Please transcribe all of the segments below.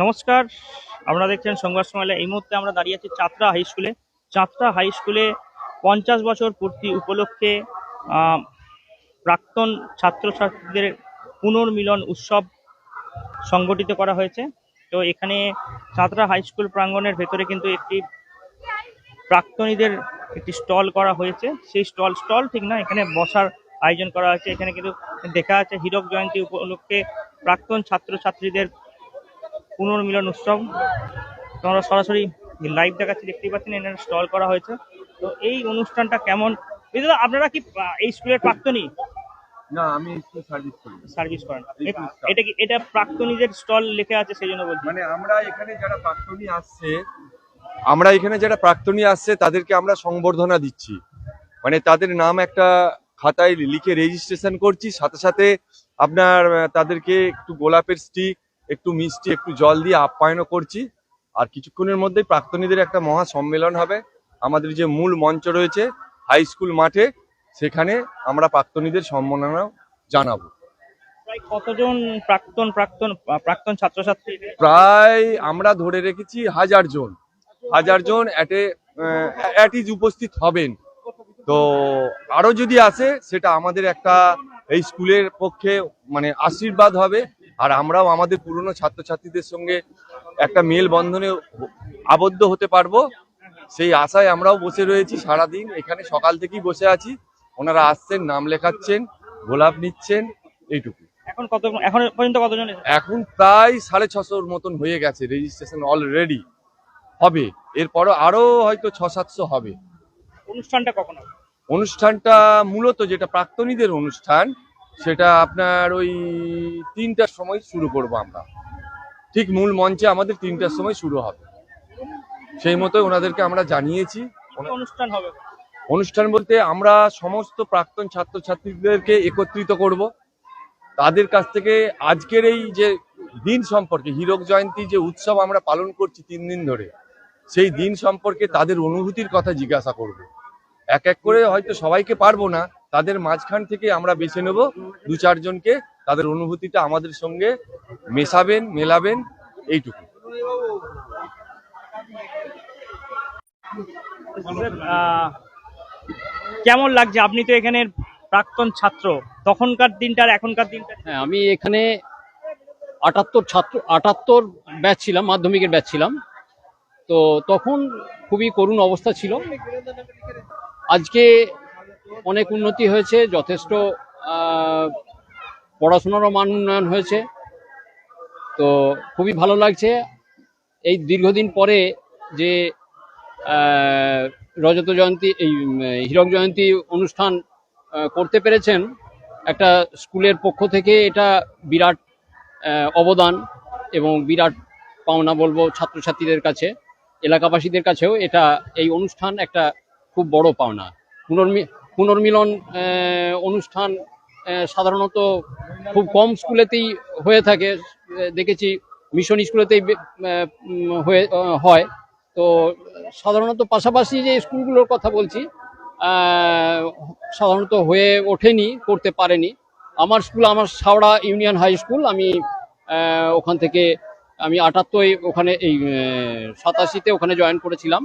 নমস্কার, আপনারা দেখছেন সংবাদ সম্মেলনে। এই মুহূর্তে আমরা দাঁড়িয়ে আছি চাতরা হাই স্কুলে। চাতরা হাই স্কুলে পঞ্চাশ বছর পূর্তি উপলক্ষে প্রাক্তন ছাত্রছাত্রীদের পুনর্মিলন উৎসব সংগঠিত করা হয়েছে। তো এখানে চাতরা হাই স্কুল প্রাঙ্গণের ভেতরে কিন্তু একটি প্রাক্তনীদের একটি স্টল করা হয়েছে। সেই স্টল স্টল ঠিক না, এখানে বসার আয়োজন করা হয়েছে। এখানে কিন্তু দেখা যাচ্ছে, হীরক জয়ন্তী উপলক্ষে প্রাক্তন ছাত্রছাত্রীদের পুনর্মিলন উৎসব। তোমরা সরাসরি লাইভ দেখাচ্ছি দেখতেই পাচ্ছেন এখানে স্টল করা হয়েছে। তো এই অনুষ্ঠানটা কেমন? দিদা আপনারা কি এই স্কুলের প্রাক্তনী না আমি একটু সার্ভিস করি। সার্ভিস করেন। এই এটা কি এটা প্রাক্তনীদের স্টল লেখা আছে সেই জন্য বলছি। মানে আমরা এখানে যারা প্রাক্তনী আসছে আমরা এখানে যারা প্রাক্তনী আসছে তাদেরকে আমরা সংবর্ধনা দিচ্ছি। মানে তাদের নাম একটা খাতায় লিখে রেজিস্ট্রেশন করছি সাথে সাথে আপনার তাদেরকে একটু গোলাপের স্টিক একটু মিষ্টি একটু জল দিয়ে আপ্যায়নও করছি। আর কিছুক্ষণের মধ্যেই প্রাক্তনীদের একটা মহা সম্মেলন হবে। আমাদের যে মূল মঞ্চ রয়েছে হাই স্কুল মাঠে সেখানে আমরা প্রাক্তনীদের সম্মাননা জানাব। প্রায় কতজন প্রাক্তন প্রাক্তন প্রাক্তন ছাত্রছাত্রী? প্রায় আমরা ধরে রেখেছি হাজার জন। হাজার জন অ্যাটে অ্যাট ইজ উপস্থিত হবেন। তো আরও যদি আসে সেটা আমাদের একটা এই স্কুলের পক্ষে মানে আশীর্বাদ হবে। আর আমরাও আমাদের পুরনো ছাত্রছাত্রীদের সঙ্গে একটা মেল বন্ধনে আবদ্ধ হতে পারব। সেই আশায় আমরাও বসে রয়েছি সারাদিন। এখানে সকাল থেকেই বসে আছি। ওনারা আসছেন নাম লেখাচ্ছেন গোলাপ নিচ্ছেন এইটুকু। এখন কত এখন পর্যন্ত কতজন এখন প্রায় সাড়ে ছশোর মতন হয়ে গেছে রেজিস্ট্রেশন অলরেডি। হবে। এরপরও আরও হয়তো ছ সাতশো হবে। অনুষ্ঠানটা কখন হবে? অনুষ্ঠানটা মূলত যেটা প্রাক্তনীদের অনুষ্ঠান সেটা আপনার ওই তিনটার সময় শুরু করব আমরা। ঠিক মূল মঞ্চে আমাদের তিনটার সময় শুরু হবে। সেই মতো ওনাদেরকে আমরা জানিয়েছি। অনুষ্ঠান হবে? অনুষ্ঠান বলতে আমরা সমস্ত প্রাক্তন ছাত্রছাত্রীদেরকে একত্রিত করব। তাদের কাছ থেকে আজকের এই যে দিন সম্পর্কে হীরক জয়ন্তী যে উৎসব আমরা পালন করছি তিন দিন ধরে সেই দিন সম্পর্কে তাদের অনুভূতির কথা জিজ্ঞাসা করব। এক এক করে হয়তো সবাইকে পারব না তাদের মাঝখান থেকে আমরা বেছে নেব দু চারজনকে। তাদের অনুভূতিটা আমাদের সঙ্গে মেশাবেন মেলাবেন এইটুকু। কেমন লাগছে? আপনি তো এখানের প্রাক্তন ছাত্র। তখনকার দিনটা আর এখনকার দিনটা হ্যাঁ আমি এখানে আটাত্তর ছাত্র আটাত্তর ব্যাচ ছিলাম মাধ্যমিকের ব্যাচ ছিলাম। তো তখন খুবই করুণ অবস্থা ছিল। আজকে অনেক উন্নতি হয়েছে, যথেষ্ট পড়াশোনারও মান উন্নয়ন হয়েছে। তো খুবই ভালো লাগছে। এই দীর্ঘদিন পরে যে রজত জয়ন্তী, এই হীরক জয়ন্তী অনুষ্ঠান করতে পেরেছেন, একটা স্কুলের পক্ষ থেকে এটা বিরাট অবদান এবং বিরাট পাওনা বলব ছাত্রছাত্রীদের কাছে, এলাকাবাসীদের কাছেও এটা, এই অনুষ্ঠান একটা খুব বড় পাওনা। পুনর্মি পুনর্মিলন অনুষ্ঠান সাধারণত খুব কম স্কুলেতেই হয়ে থাকে। দেখেছি মিশন স্কুলেতেই হয়ে হয়। তো সাধারণত পাশাপাশি যে স্কুলগুলোর কথা বলছি সাধারণত হয়ে ওঠেনি, করতে পারেনি। আমার স্কুল, আমার সাওড়া ইউনিয়ন হাই স্কুল, আমি ওখান থেকে আমি আটাত্তর ওখানে এই সাতাশিতে ওখানে জয়েন করেছিলাম।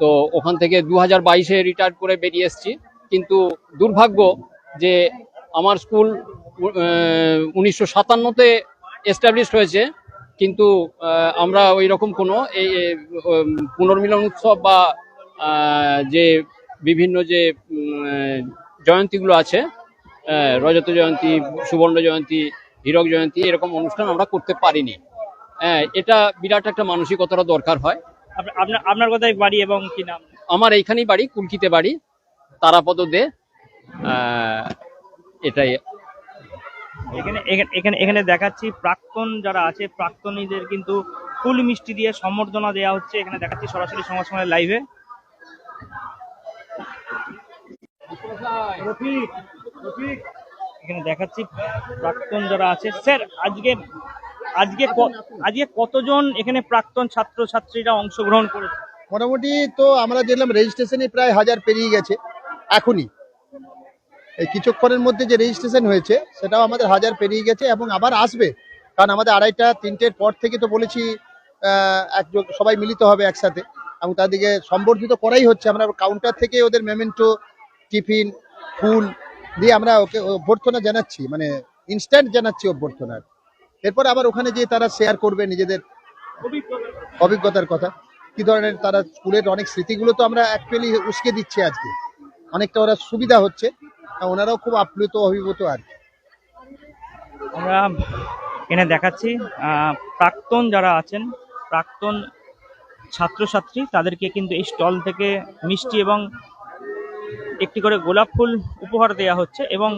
তো ওখান থেকে দু হাজার বাইশে রিটায়ার করে বেরিয়ে এসেছি। কিন্তু দুর্ভাগ্য যে আমার স্কুল উনিশশো সাতান্নতে এস্টাবলিশ হয়েছে কিন্তু আমরা ওই রকম কোনো এই পুনর্মিলন উৎসব বা যে বিভিন্ন যে জয়ন্তীগুলো আছে রজত জয়ন্তী সুবর্ণ জয়ন্তী হীরক জয়ন্তী এরকম অনুষ্ঠান আমরা করতে পারিনি। হ্যাঁ এটা বিরাট একটা মানসিকতার দরকার হয়। আপ- আপনার আপনার কোথায় বাড়ি এবং কি নাম? আমার এইখানেই বাড়ি কুলকিতে বাড়ি। তারাপদ দে আহ, এটাই। এখানে এখানে- এখানে এখানে দেখাচ্ছি প্রাক্তন যারা আছে প্রাক্তনীদের কিন্তু ফুল মিষ্টি দিয়ে সম্বর্ধনা দেওয়া হচ্ছে। এখানে দেখাচ্ছি সরাসরি সমাজ সমাজের লাইভে। এখানে দেখাচ্ছি প্রাক্তন যারা আছে। স্যার আজকে আজকে আজকে কতজন এখানে প্রাক্তন ছাত্র ছাত্রীরা অংশগ্রহণ করেছে? মোটামুটি তো আমরা দেখলাম রেজিস্ট্রেশনে প্রায় হাজার পেরিয়ে গেছে। এখনই। এই কিছুক্ষণের মধ্যে যে রেজিস্ট্রেশন হয়েছে, সেটাও আমাদের হাজার পেরিয়ে গেছে এবং আবার আসবে। কারণ আমাদের আড়াইটা, তিনটের পর থেকে তো বলেছি একযোগ সবাই মিলিত হবে একসাথে। এবং তাদেরকে সম্বর্ধিত করাই হচ্ছে, আমরা কাউন্টার থেকে ওদের মেমেন্টো টিফিন, ফুল দিয়ে আমরা ওকে, অভ্যর্থনা জানাচ্ছি। মানে ইনস্ট্যান্ট জানাচ্ছি অভ্যর্থনা। এরপর আবার ওখানে গিয়ে তারা শেয়ার করবে নিজেদের অভিজ্ঞতার কথা। কি ধরনের তারা স্কুলের অনেক স্মৃতিগুলো তো আমরা অ্যাকচুয়ালি উস্কে দিচ্ছি আজকে। অনেকটা ওরা সুবিধা হচ্ছে ওনারাও খুব আপ্লুত, অভিভূত আর। আমরা এখানে দেখাচ্ছি প্রাক্তন যারা আছেন, প্রাক্তন ছাত্রছাত্রী, তাদেরকে কিন্তু এই স্টল থেকে মিষ্টি এবং একটি করে গোলাপ ফুল উপহার দেওয়া হচ্ছে এবং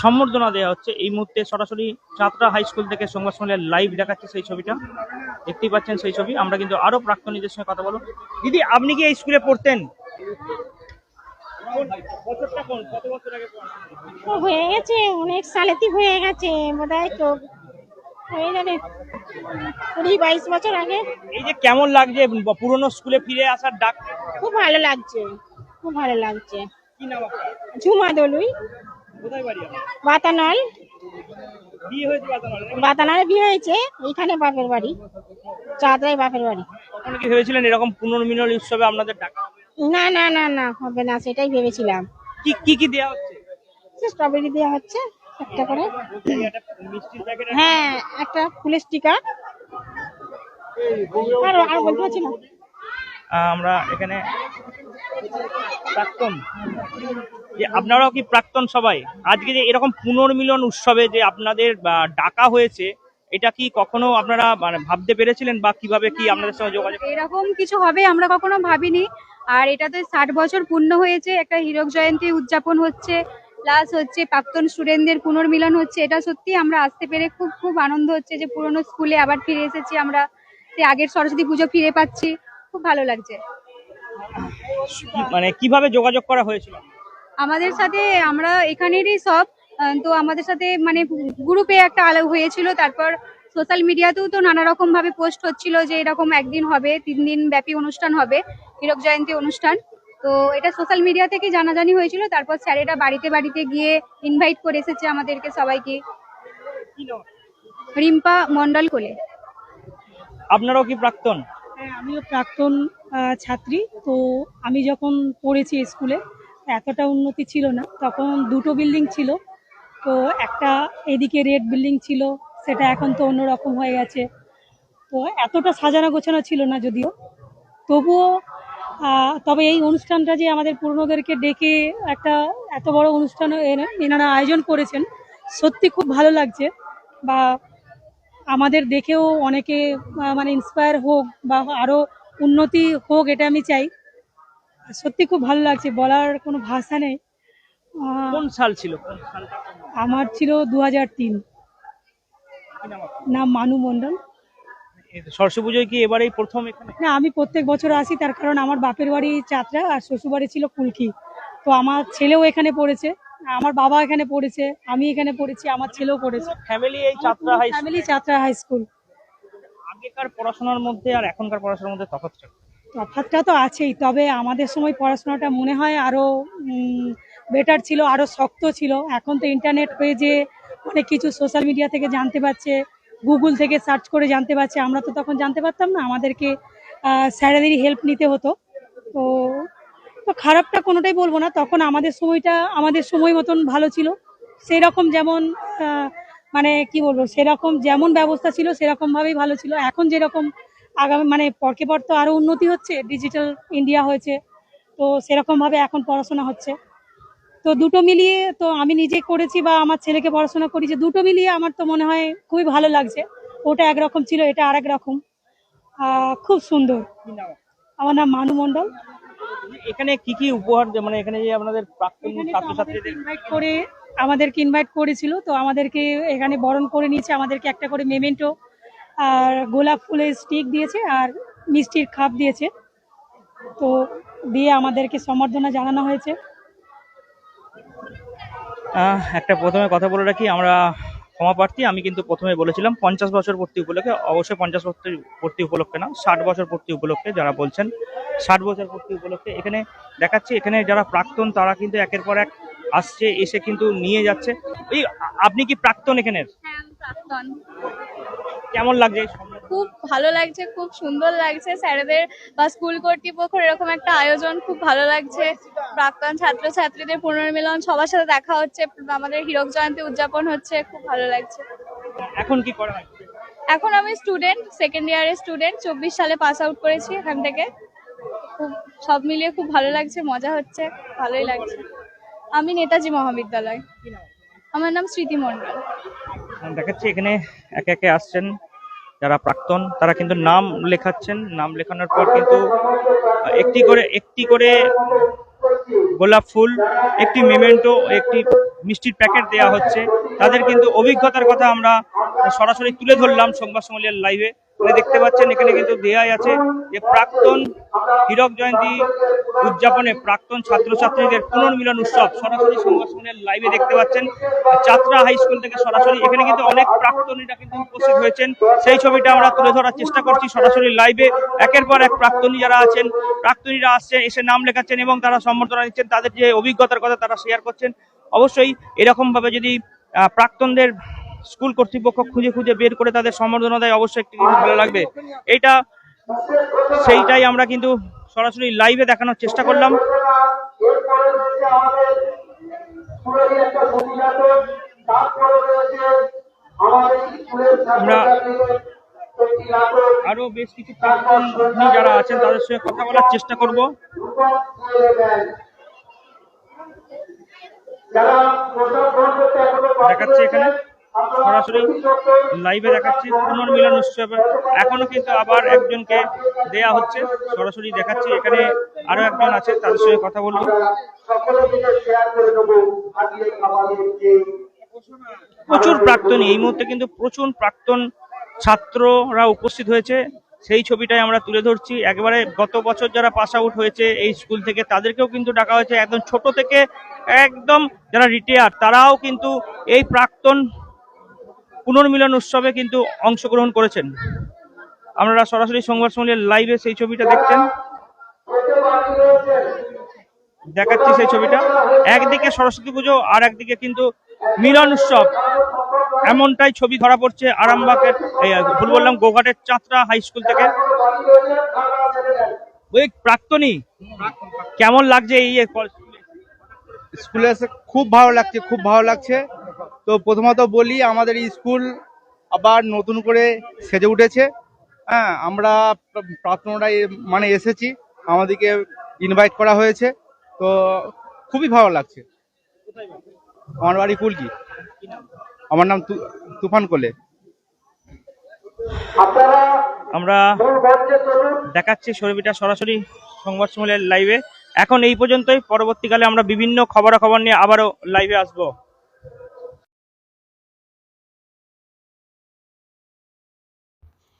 সম্বর্ধনা দেওয়া হচ্ছে। এই মুহূর্তে সরাসরি চাতরা হাই স্কুল থেকে সংবাদ সম্মেলনের লাইভ দেখাচ্ছে সেই ছবিটা। দেখতেই পাচ্ছেন সেই ছবি। আমরা কিন্তু আরও প্রাক্তনীদের সঙ্গে কথা বলব। দিদি, আপনি কি এই স্কুলে পড়তেন বছরটা কোন কত বছর আগে পড়াশোনা ও হয়ে গেছে অনেক সালেতি হয়ে গেছে বোধ হয় তো হয়ে যাবে। কুড়ি বাইশ বছর আগে। এই যে কেমন লাগছে পুরনো স্কুলে ফিরে আসার ডাক? খুব ভালো লাগছে খুব ভালো লাগছে। ঝুমা দলুই। কোথায় বাতানল। বিয়ে হয়েছে বাতানলে বিয়ে হয়েছে এইখানে বাপের বাড়ি চাঁদরাই বাপের বাড়ি। কি ভেবেছিলেন এরকম পুনর্মিলন উৎসবে আপনাদের ডাকা? না না না না হবে না সেটাই ভেবেছিলাম। কি কি কি দেওয়া হচ্ছে? স্ট্রবেরি দেওয়া হচ্ছে একটা করে। হ্যাঁ একটা ফুলের স্টিকার আর আর বলতে পারছি না। আমরা এখানে প্রাক্তন। যে আপনারাও কি প্রাক্তন সবাই? আজকে যে এরকম পুনর্মিলন উৎসবে যে আপনাদের ডাকা হয়েছে এটা কি কখনো আপনারা মানে ভাবতে পেরেছিলেন? বা কীভাবে কি আপনাদের সঙ্গে যোগাযোগ এরকম কিছু হবে আমরা কখনো ভাবিনি। আর এটাতে ষাট বছর পূর্ণ হয়েছে একটা হীরক জয়ন্তী উদযাপন হচ্ছে প্লাস হচ্ছে প্রাক্তন স্টুডেন্টদের পুনর্মিলন হচ্ছে। এটা সত্যি আমরা আসতে পেরে খুব খুব আনন্দ হচ্ছে যে পুরনো স্কুলে আবার ফিরে এসেছি আমরা সেই আগের সরস্বতী পুজো ফিরে পাচ্ছি। খুব ভালো লাগছে। মানে কীভাবে যোগাযোগ করা হয়েছিল? আমাদের সাথে আমরা এখানেরই সব তো আমাদের সাথে মানে গ্রুপে একটা আলো হয়েছিল তারপর সোশ্যাল মিডিয়াতেও তো নানা রকম ভাবে পোস্ট হচ্ছিল যে এরকম একদিন হবে তিন দিন ব্যাপী অনুষ্ঠান হবে হীরক জয়ন্তী অনুষ্ঠান। তো এটা সোশ্যাল মিডিয়া থেকে জানাজানি হয়েছিল তারপর স্যারেরা বাড়িতে বাড়িতে গিয়ে ইনভাইট করে এসেছে আমাদেরকে সবাইকে। রিম্পা মন্ডল কোলে। আপনারাও কি প্রাক্তন? হ্যাঁ আমিও প্রাক্তন ছাত্রী। তো আমি যখন পড়েছি স্কুলে এতটা উন্নতি ছিল না। তখন দুটো বিল্ডিং ছিল। তো একটা এদিকে রেড বিল্ডিং ছিল সেটা এখন তো অন্যরকম হয়ে গেছে। তো এতটা সাজানো গোছানো ছিল না যদিও। তবুও তবে এই অনুষ্ঠানটা যে আমাদের পুরনোদেরকে ডেকে একটা এত বড় অনুষ্ঠান এনে- এনারা আয়োজন করেছেন সত্যি খুব ভালো লাগছে। বা আমাদের দেখেও অনেকে মানে ইন্সপায়ার হোক বা আরও উন্নতি হোক এটা আমি চাই। সত্যি খুব ভালো লাগছে বলার কোনো ভাষা নেই। কোন সাল ছিল? আমার ছিল দু হাজার তিন। নাম মানু মণ্ডল। সরস্বতী পুজোয় কি এবারেই প্রথম এখানে? না আমি প্রত্যেক বছর আসি তার কারণ আমার বাপের বাড়ি চাতরা আর শ্বশুর বাড়ি ছিল কুলকি তো আমার ছেলেও এখানে পড়েছে আমার বাবা এখানে পড়েছে আমি এখানে পড়েছি আমার ছেলেও পড়েছে। ফ্যামিলি এই Chatra high family Chatra high school আগেকার পড়াশোনার মধ্যে আর এখনকার পড়াশোনার মধ্যে তফাৎটা? তফাৎটা তো আছেই তবে আমাদের সময় পড়াশোনাটা মনে হয় আরও বেটার ছিল আরও শক্ত ছিল। এখন তো ইন্টারনেট হয়ে যে অনেক কিছু সোশ্যাল মিডিয়া থেকে জানতে পারছে গুগল থেকে সার্চ করে জানতে পারছে। আমরা তো তখন জানতে পারতাম না, আমাদেরকে স্যারেদেরই হেল্প নিতে হতো। তো তো খারাপটা কোনোটাই বলব না। তখন আমাদের সময়টা, আমাদের সময় মতন ভালো ছিল। সেই রকম যেমন মানে কি বলব, সেরকম যেমন ব্যবস্থা ছিল সেরকমভাবেই ভালো ছিল। এখন যেরকম আগামী মানে পরকে পর তো আরও উন্নতি হচ্ছে ডিজিটাল ইন্ডিয়া হয়েছে। তো সেরকমভাবে এখন পড়াশোনা হচ্ছে। তো দুটো মিলিয়ে তো আমি নিজে করেছি বা আমার ছেলেকে পড়াশোনা করি যে দুটো মিলিয়ে আমার তো মনে হয় খুবই ভালো লাগছে। ওটা একরকম ছিল এটা আরেক রকম। খুব সুন্দর। আমার নাম মানু মণ্ডল। এখানে কি কি উপহার মানে এখানে যে আপনাদের প্রাক্তন ছাত্রছাত্রীদের ইনভাইট করে আমাদেরকে ইনভাইট করেছিল। তো আমাদেরকে এখানে বরণ করে নিয়েছে আমাদেরকে একটা করে মেমেন্টো আর গোলাপ ফুলের স্টিক দিয়েছে আর মিষ্টির খাপ দিয়েছে। তো দিয়ে আমাদেরকে সম্বর্ধনা জানানো হয়েছে। একটা প্রথমে কথা বলে রাখি আমরা ক্ষমা প্রার্থী আমি কিন্তু প্রথমে বলেছিলাম পঞ্চাশ বছর পূর্তি উপলক্ষে অবশ্যই পঞ্চাশ বছর পূর্তি উপলক্ষে না ষাট বছর পূর্তি উপলক্ষে যারা বলছেন ষাট বছর পূর্তি উপলক্ষে এখানে দেখাচ্ছি এখানে যারা প্রাক্তন তারা কিন্তু একের পর এক আসছে এসে কিন্তু নিয়ে যাচ্ছে। এই আপনি কি প্রাক্তন এখানের? হ্যাঁ প্রাক্তন। কেমন লাগছে? খুব ভালো লাগছে খুব সুন্দর লাগছে। স্যারেদের বা স্কুল কর্তৃপক্ষের এরকম একটা আয়োজন খুব ভালো লাগছে। প্রাক্তন ছাত্রছাত্রীদের পুনর্মিলন সবার সাথে দেখা হচ্ছে আমাদের হীরক জয়ন্তী উদযাপন হচ্ছে খুব ভালো লাগছে। এখন কি করা এখন আমি স্টুডেন্ট সেকেন্ড ইয়ারের স্টুডেন্ট চব্বিশ সালে পাস আউট করেছি এখান থেকে। খুব সব মিলিয়ে খুব ভালো লাগছে মজা হচ্ছে ভালোই লাগছে। আমি নেতাজি মহাবিদ্যালয়। আমার নাম স্মৃতি মন্ডল দেখাচ্ছি এখানে একে একে আসছেন। যারা প্রাক্তন, তারা কিন্তু নাম লেখাচ্ছেন। নাম লেখানোর পর কিন্তু একটি করে একটি করে গোলাপ ফুল, একটি মেমেন্টো, একটি মিষ্টির প্যাকেট দেয়া হচ্ছে। তাদের কিন্তু অভিজ্ঞতার কথা আমরা সরাসরি তুলে ধরলাম সংবাদ সম্মেলনের লাইভে এখানে দেখতে পাচ্ছেন, এখানে কিন্তু দেয়াই আছে যে প্রাক্তন হীরক জয়ন্তী উদযাপনে প্রাক্তন ছাত্রছাত্রীদের পুনর্মিলন উৎসব সরাসরি সংবাদ লাইভে দেখতে পাচ্ছেন। চাত্রা হাই স্কুল থেকে সরাসরি, এখানে কিন্তু অনেক প্রাক্তনীরা কিন্তু উপস্থিত হয়েছেন। সেই ছবিটা আমরা তুলে ধরার চেষ্টা করছি সরাসরি লাইভে একের পর এক প্রাক্তনী যারা আছেন, প্রাক্তনীরা আসছেন এসে নাম লেখাচ্ছেন এবং তারা সম্বর্ধনা দিচ্ছেন। তাদের যে অভিজ্ঞতার কথা তারা শেয়ার করছেন। অবশ্যই এরকম ভাবে যদি প্রাক্তনদের স্কুল কর্তৃপক্ষ খুঁজে খুঁজে বের করে তাদের সম্বর্ধনা দেয়, অবশ্যই একটি জিনিস ভালো লাগবে। এইটা সেইটাই আমরা কিন্তু সরাসরি লাইভে দেখানোর চেষ্টা করলাম। আমরা আরও বেশ কিছু যারা আছেন তাদের সঙ্গে কথা বলার চেষ্টা করব। দেখাচ্ছে এখানে। সরাসরি লাইভে দেখাচ্ছি, পুনর্মিলন উৎসবে। এখনও কিন্তু আবার একজনকে দেয়া হচ্ছে, সরাসরি দেখাচ্ছি, এখানে আরও একজন আছে, তাদের সঙ্গে কথা বলব। প্রচুর প্রাক্তনী, এই মুহূর্তে কিন্তু প্রচুর প্রাক্তন ছাত্ররা উপস্থিত হয়েছে। সেই ছবিটাই আমরা তুলে ধরছি। একেবারে গত বছর যারা পাস আউট হয়েছে এই স্কুল থেকে, তাদেরকেও কিন্তু ডাকা হয়েছে। একদম ছোট থেকে একদম যারা রিটায়ার তারাও কিন্তু এই প্রাক্তন পুনর্মিলন উৎসবে কিন্তু অংশগ্রহণ করেছেন। আপনারা সরাসরি সংবাদ সম্মেলনের লাইভে সেই ছবিটা দেখছেন। দেখাচ্ছি সেই ছবিটা। একদিকে সরস্বতী পুজো আর একদিকে কিন্তু মিলন উৎসব। এমনটাই ছবি ধরা পড়ছে আরামবাগের ভুল বললাম, গোঘাটের চাঁতরা হাই স্কুল থেকে। ওই প্রাক্তনী, কেমন লাগছে এই, স্কুলে এসে খুব ভালো লাগছে, খুব ভালো লাগছে। তো প্রথমত বলি আমাদের স্কুল আবার নতুন করে সেজে উঠেছে। হ্যাঁ আমরা প্রা- প্রাক্তনরা এ- মানে এসেছি আমাদেরকে ইনভাইট করা হয়েছে। তো খুবই ভালো লাগছে। আমার বাড়ি কুলকি। আমার নাম তু- তুফান কোলে। আমরা দেখাচ্ছি ছবিটা সরাসরি সংবাদ সম্মেলনের লাইভে এখন এই পর্যন্তই পরবর্তীকালে আমরা বিভিন্ন খবরাখবর নিয়ে আবারও লাইভে আসব।